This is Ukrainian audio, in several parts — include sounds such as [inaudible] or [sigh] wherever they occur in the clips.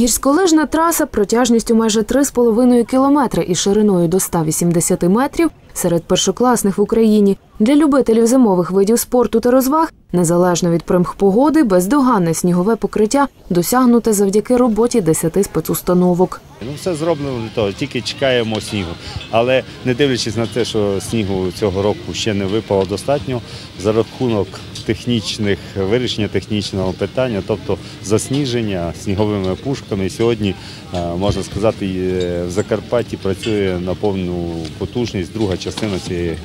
Гірськолижна траса протяжністю майже 3,5 кілометри і шириною до 180 метрів серед першокласних в Україні. Для любителів зимових видів спорту та розваг, незалежно від примх погоди, бездоганне снігове покриття досягнуте завдяки роботі 10 спецустановок. Ну, все зроблено для того, тільки чекаємо снігу. Але не дивлячись на те, що снігу цього року ще не випало достатньо, за рахунок технічних вирішення технічного питання, тобто засніження сніговими пушками. Сьогодні е, можна сказати, е, в Закарпатті працює на повну потужність друга частина цієї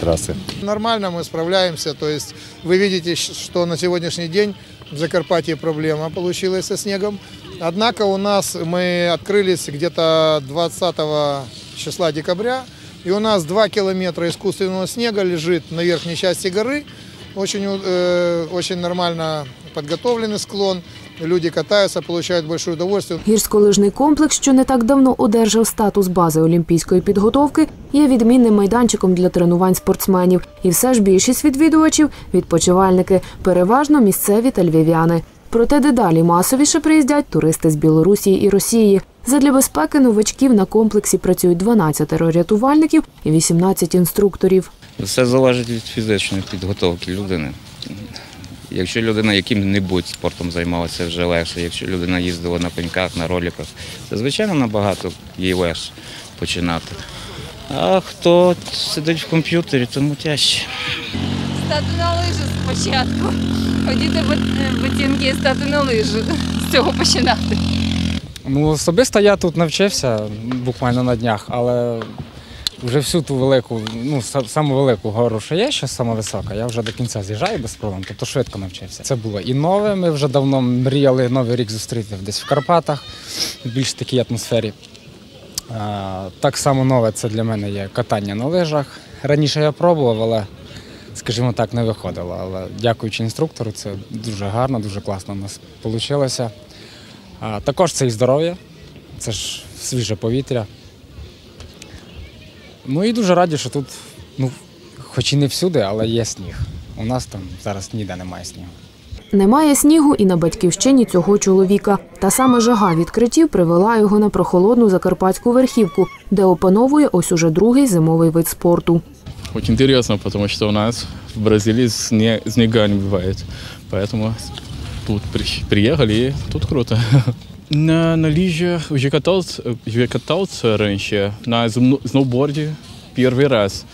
траси. Нормально мы справляемся, то есть вы видите, щ- что на сегодняшний день в Закарпатье проблема получилась со снегом. Однако у нас мы открылись где-то 20 числа декабря, и у нас 2 километра искусственного снега лежит на верхней части горы. Очень, э, очень нормально подготовленный склон, люди катаются, получают большое удовольствие. Гірськолижний комплекс, що не так давно одержав статус бази олімпійської підготовки, є відмінним майданчиком для тренувань спортсменів. І все ж більшість відвідувачів відпочивальники, переважно місцеві та львів'яни. Проте дедалі масовіше приїздять туристи з Білорусі і Росії. Задля безпеки новачків на комплексі працюють 12 рятувальників і 18 інструкторів. Все залежить від фізичної підготовки людини. Якщо людина яким-небудь спортом займалася, вже легше. Якщо людина їздила на пеньках, на роліках, це звичайно набагато їй легше починати. А хто сидить в комп'ютері, тому тяжче. Стати на лижі спочатку. Ходіти бот- ботинки і стати на лижі. З цього починати. Ну, особисто я тут навчився буквально на днях, але вже всю ту велику, ну, са- саму велику гору, що є, що сама висока, я вже до кінця з'їжджаю без проблем, тобто швидко навчився. Це було і нове. Ми вже давно мріяли новий рік зустріти десь в Карпатах, в більш такій атмосфері. Так само нове це для мене є катання на лижах. Раніше я пробував, але, скажімо так, не виходило. Але дякуючи інструктору, це дуже гарно, дуже класно у нас вийшло. А, також це і здоров'я, це ж свіже повітря. Ну і дуже раді, що тут, ну, хоч і не всюди, але є сніг. У нас там зараз ніде немає снігу. Немає снігу і на батьківщині цього чоловіка. Та саме жага відкриттів привела його на прохолодну закарпатську верхівку, де опановує ось уже другий зимовий вид спорту. Очень интересно, потому что у нас в Бразилии сне- снега не бывает. Поэтому тут при- приехали, и тут круто. [laughs] На, на лыжах уже катался, уже катался раньше, на зно- сноуборде первый раз.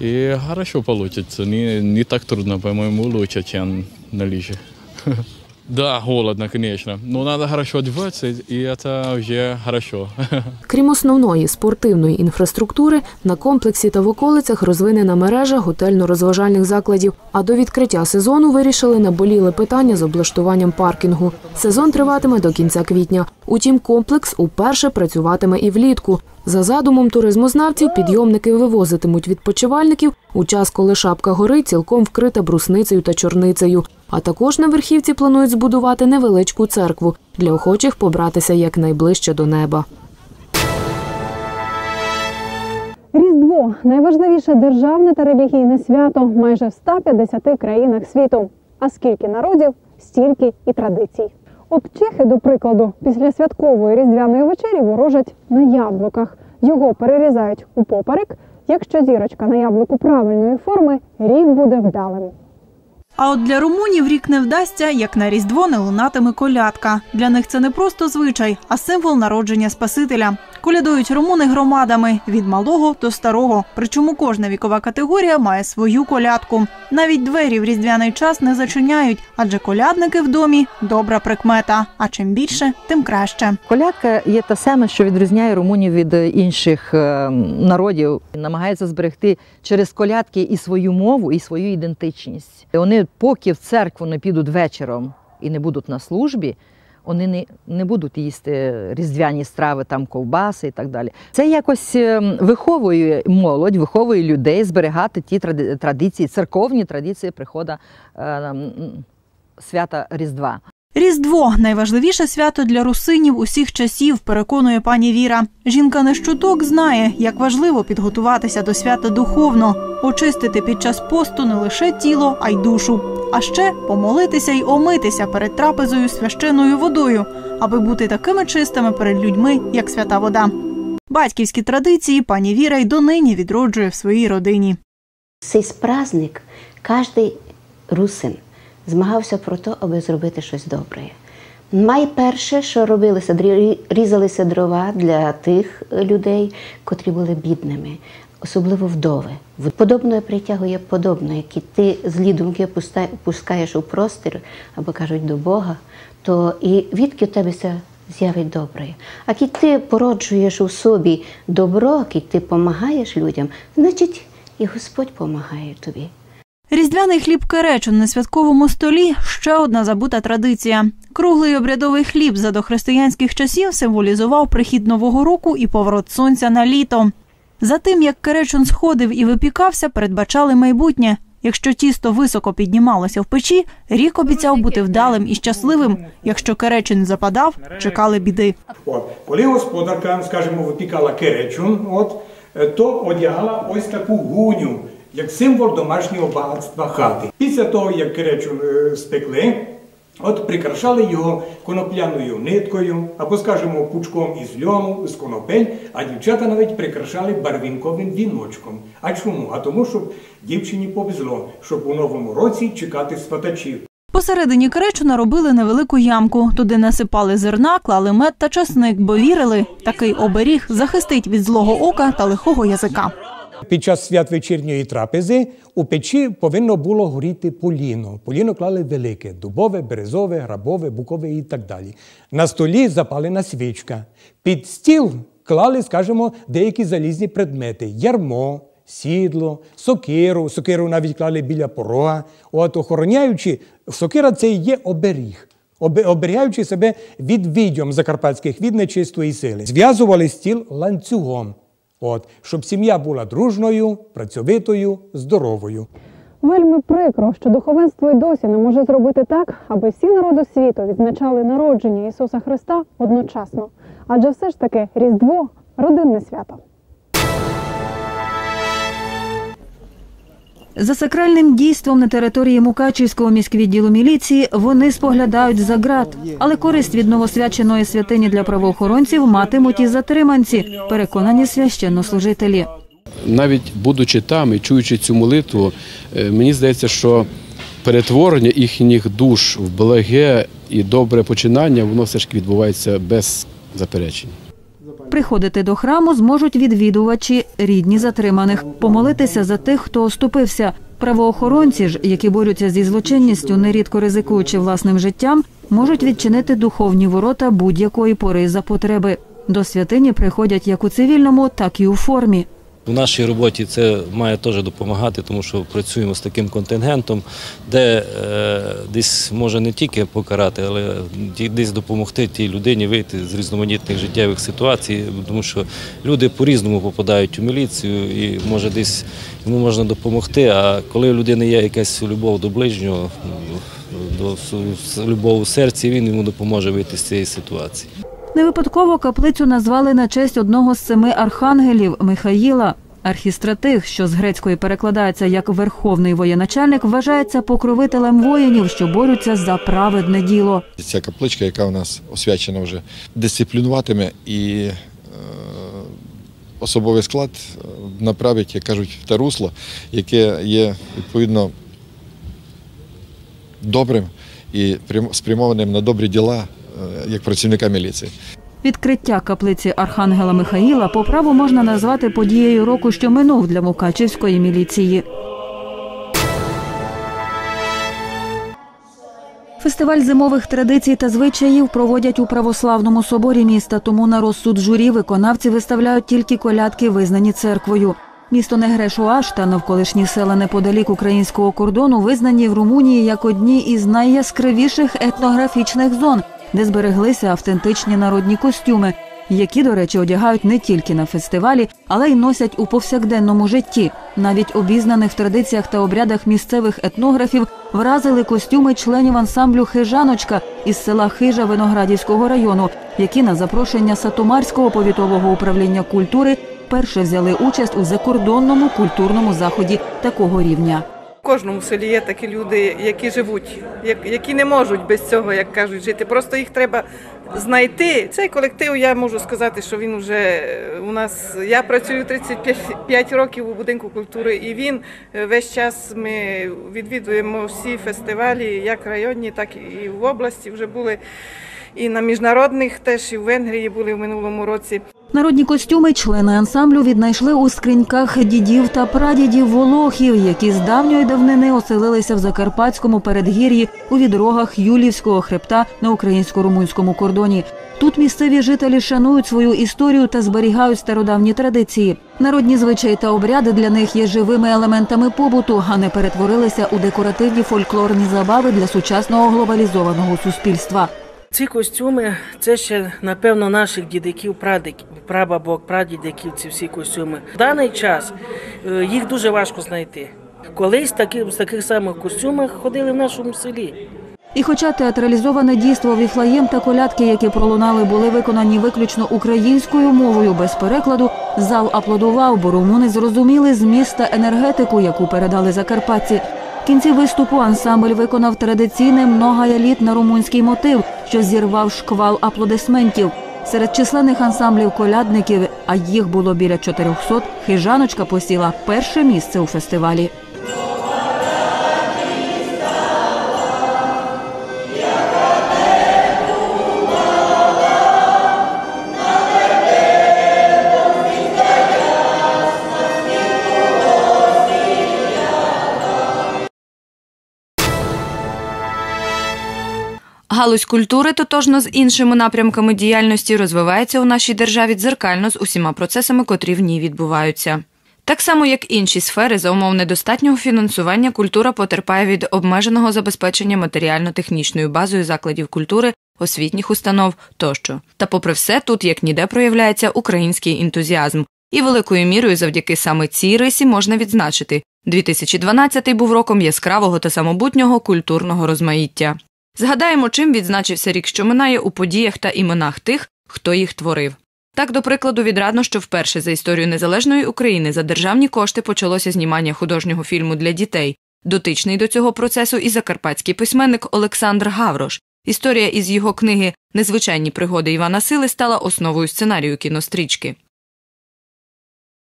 И хорошо получится, не, не так трудно, по-моему, лучше, чем на лыжах. [laughs] Да, холодно, конечно, но надо хорошо одеваться, и это уже хорошо. [laughs] Крім основної спортивної інфраструктури, на комплексі та в околицях розвинена мережа готельно-розважальних закладів. А до відкриття сезону вирішили наболіле питання з облаштуванням паркінгу. Сезон триватиме до кінця квітня. Утім, комплекс уперше працюватиме і влітку. За задумом туризмознавців, підйомники вивозитимуть відпочивальників у час, коли шапка гори цілком вкрита брусницею та чорницею. А також на верхівці планують збудувати невеличку церкву для охочих побратися якнайближче до неба. Різдво найважливіше державне та релігійне свято майже в 150 країнах світу. А скільки народів, стільки і традицій. От чехи, до прикладу, після святкової різдвяної вечері ворожать на яблуках. Його перерізають у поперек. Якщо зірочка на яблуку правильної форми, рік буде вдалим. А от для румунів рік не вдасться, як на Різдво не лунатиме колядка. Для них це не просто звичай, а символ народження Спасителя. Колядують румуни громадами від малого до старого. Причому кожна вікова категорія має свою колядку. Навіть двері в різдвяний час не зачиняють, адже колядники в домі добра прикмета. А чим більше, тим краще. Колядка є те саме, що відрізняє румунів від е, інших е, народів. Намагається зберегти через колядки і свою мову, і свою ідентичність. Вони, поки в церкву не підуть вечором і не будуть на службі, вони не, не будуть їсти різдвяні страви, там ковбаси і так далі. Це якось е, виховує молодь, виховує людей зберігати ті тради- традиції, церковні традиції приходу е, свята Різдва. Різдво найважливіше свято для русинів усіх часів, переконує пані Віра. Жінка не щуток знає, як важливо підготуватися до свята духовно, очистити під час посту не лише тіло, а й душу, а ще помолитися й омитися перед трапезою священною водою, аби бути такими чистими перед людьми, як свята вода. Батьківські традиції пані Віра й донині відроджує в своїй родині. Цей праздник кожен русин змагався про те, аби зробити щось добре. Найперше, що робилося, різалися дрова для тих людей, котрі були бідними, особливо вдови. Подобне притягує подобне, які ти злі думки пускаєш у простір або кажуть до Бога, то і відки в тебе це з'явить добре. А коли ти породжуєш у собі добро, коли ти допомагаєш людям, значить і Господь допомагає тобі. Різдвяний хліб керечун на святковому столі ще одна забута традиція. Круглий обрядовий хліб за дохристиянських часів символізував прихід нового року і поворот сонця на літо. За тим, як керечун сходив і випікався, передбачали майбутнє. Якщо тісто високо піднімалося в печі, рік обіцяв бути вдалим і щасливим. Якщо керечин западав, чекали біди. От. Коли господарка, скажімо, випікала керечун, от, е, то одягала ось таку гуню, як символ домашнього багатства хати. Після того, як керечун е, спекли, от прикрашали його конопляною ниткою, або, скажімо, пучком із льону, з конопель, а дівчата навіть прикрашали барвінковим віночком. А чому? А тому, щоб дівчині повезло, щоб у новому році чекати сватачів. Посередині керечуна робили невелику ямку. Туди насипали зерна, клали мед та часник, бо вірили, такий оберіг захистить від злого ока та лихого язика. Під час святвечірньої трапези у печі повинно було горіти поліно. Поліно клали велике дубове, березове, грабове, букове і так далі. На столі запалена свічка. Під стіл клали, скажімо, деякі залізні предмети: ярмо, сідло, сокиру. Сокиру навіть клали біля порога. От охороняючи, сокира це є оберіг. Оберігаючи себе від відьом закарпатських від нечистої сили, зв'язували стіл ланцюгом. От, щоб сім'я була дружною, працьовитою, здоровою. Вельми прикро, що духовенство й досі не може зробити так, аби всі народи світу відзначали народження Ісуса Христа одночасно. Адже все ж таки Різдво родинне свято. За сакральним дійством на території Мукачівського міськвідділу міліції вони споглядають за ґрат. Але користь від новосвяченої святині для правоохоронців матимуть і затриманці, переконані священнослужителі. навіть будучи там і чуючи цю молитву, е, мені здається, що перетворення їхніх душ в благе і добре починання, воно все ж відбувається без заперечень. Приходити до храму зможуть відвідувачі, рідні затриманих, помолитися за тих, хто оступився. Правоохоронці ж, які борються зі злочинністю, нерідко ризикуючи власним життям, можуть відчинити духовні ворота будь-якої пори за потреби. До святині приходять як у цивільному, так і у формі. У нашій роботі це має теж допомагати, тому що працюємо з таким контингентом, де е, десь може не тільки покарати, але десь допомогти тій людині вийти з різноманітних життєвих ситуацій, тому що люди по-різному попадають у міліцію і може десь йому можна допомогти. А коли у людини є якась любов до ближнього, до любов у серці, він йому допоможе вийти з цієї ситуації. Не випадково каплицю назвали на честь одного з семи архангелів Михаїла. Архістратиг, що з грецької перекладається як верховний воєначальник, вважається покровителем воїнів, що борються за праведне діло. Ця капличка, яка у нас освячена вже, дисциплінуватиме і е, особовий склад е, направить, як кажуть, в те русло, яке є відповідно добрим і спрямованим на добрі діла як працівника міліції. Відкриття каплиці Архангела Михаїла по праву можна назвати подією року, що минув для Мукачівської міліції. Фестиваль зимових традицій та звичаїв проводять у православному соборі міста, тому на розсуд журі виконавці виставляють тільки колядки, визнані церквою. Місто Негрешуаш та навколишні села неподалік українського кордону визнані в Румунії як одні із найяскравіших етнографічних зон, де збереглися автентичні народні костюми. які, до речі, одягають не тільки на фестивалі, але й носять у повсякденному житті. Навіть обізнаних в традиціях та обрядах місцевих етнографів вразили костюми членів ансамблю Хижаночка із села Хижа Виноградівського району, які на запрошення Сатомарського повітового управління культури перше взяли участь у закордонному культурному заході такого рівня. Кожному селі є такі люди, які живуть, які не можуть без цього, як кажуть, жити. Просто їх треба знайти. Цей колектив, я можу сказати, що він вже у нас. Я працюю 35 років у будинку культури, і він е, весь час ми відвідуємо всі фестивалі, як районні, так і в області. Вже були і на міжнародних, теж і в Венгрії були в минулому році. Народні костюми члени ансамблю віднайшли у скриньках дідів та прадідів волохів, які з давньої давнини оселилися в Закарпатському передгір'ї у відрогах Юлівського хребта на українсько-румунському кордоні. Тут місцеві жителі шанують свою історію та зберігають стародавні традиції. Народні звичаї та обряди для них є живими елементами побуту, а не перетворилися у декоративні фольклорні забави для сучасного глобалізованого суспільства. Ці костюми це ще напевно наших дідиків, прадиків, прабабок, прадідиків. Ці всі костюми. В даний час е, їх дуже важко знайти. Колись таки, в таких самих костюмах ходили в нашому селі. І хоча театралізоване дійство Віфлеєм та колядки, які пролунали, були виконані виключно українською мовою без перекладу, зал аплодував, бо румуни зрозуміли зміст та енергетику, яку передали закарпатці. Кінці виступу ансамбль виконав традиційний многояліт на румунський мотив, що зірвав шквал аплодисментів. Серед численних ансамблів колядників, а їх було біля 400, хижаночка посіла перше місце у фестивалі. Галузь культури, тотожно з іншими напрямками діяльності, розвивається у нашій державі дзеркально з усіма процесами, котрі в ній відбуваються. Так само, як інші сфери, за умов недостатнього фінансування, культура потерпає від обмеженого забезпечення матеріально-технічною базою закладів культури, освітніх установ тощо. Та, попри все, тут як ніде проявляється український ентузіазм, і великою мірою завдяки саме цій рисі можна відзначити 2012 був роком яскравого та самобутнього культурного розмаїття. Згадаємо, чим відзначився рік, що минає у подіях та іменах тих, хто їх творив. Так, до прикладу, відрадно, що вперше за історію незалежної України за державні кошти почалося знімання художнього фільму для дітей. Дотичний до цього процесу і закарпатський письменник Олександр Гаврош. Історія із його книги Незвичайні пригоди Івана Сили стала основою сценарію кінострічки.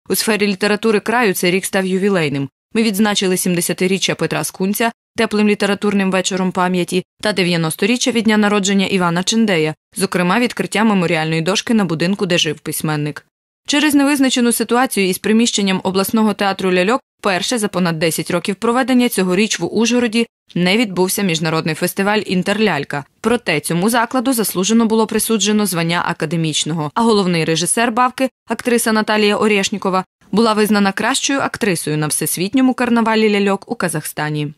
У сфері літератури краю цей рік став ювілейним. Ми відзначили 70-річчя Петра Скунця теплим літературним вечором пам'яті та 90-річчя від дня народження Івана Чендея, зокрема відкриття меморіальної дошки на будинку, де жив письменник. Через невизначену ситуацію із приміщенням обласного театру ляльок вперше за понад 10 років проведення цьогоріч в Ужгороді не відбувся міжнародний фестиваль Інтерлялька. Проте цьому закладу заслужено було присуджено звання академічного. А головний режисер бавки, актриса Наталія Орєшнікова, була визнана кращою актрисою на всесвітньому карнавалі ляльок у Казахстані.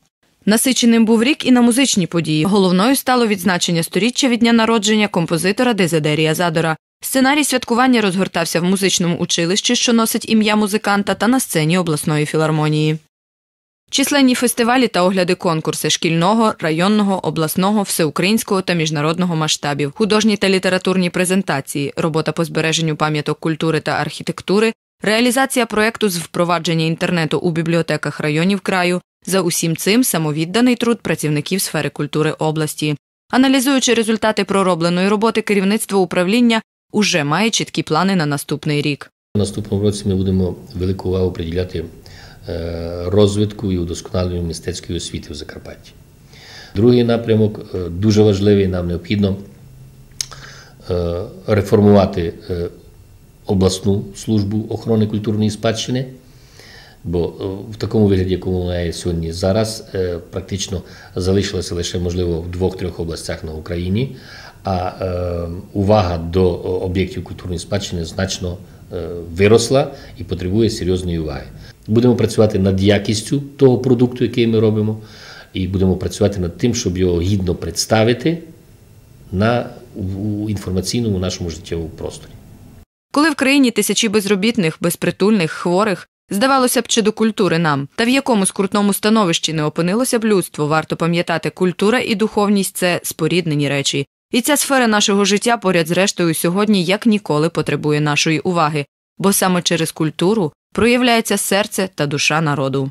Насиченим був рік і на музичні події. Головною стало відзначення сторіччя від дня народження композитора Дезидерія Задора. Сценарій святкування розгортався в музичному училищі, що носить ім'я музиканта, та на сцені обласної філармонії. Численні фестивалі та огляди конкурси шкільного, районного, обласного, всеукраїнського та міжнародного масштабів, художні та літературні презентації, робота по збереженню пам'яток культури та архітектури, реалізація проєкту з впровадження інтернету у бібліотеках районів краю. За усім цим самовідданий труд працівників сфери культури області. Аналізуючи результати проробленої роботи, керівництво управління уже має чіткі плани на наступний рік. У наступному році ми будемо велику увагу приділяти е, розвитку і удосконаленню мистецької освіти в Закарпатті. Другий напрямок е, дуже важливий, нам необхідно е, реформувати обласну службу охорони культурної спадщини. Бо в такому вигляді, якому вона є сьогодні зараз, практично залишилося лише можливо в двох-трьох областях на Україні, а увага до об'єктів культурної спадщини значно виросла і потребує серйозної уваги. Будемо працювати над якістю того продукту, який ми робимо, і будемо працювати над тим, щоб його гідно представити на, інформаційному нашому життєвому просторі. Коли в країні тисячі безробітних, безпритульних, хворих, здавалося б, чи до культури нам, та в якому скрутному становищі не опинилося б людство, варто пам'ятати, культура і духовність це споріднені речі. І ця сфера нашого життя поряд з рештою сьогодні як ніколи потребує нашої уваги, бо саме через культуру проявляється серце та душа народу.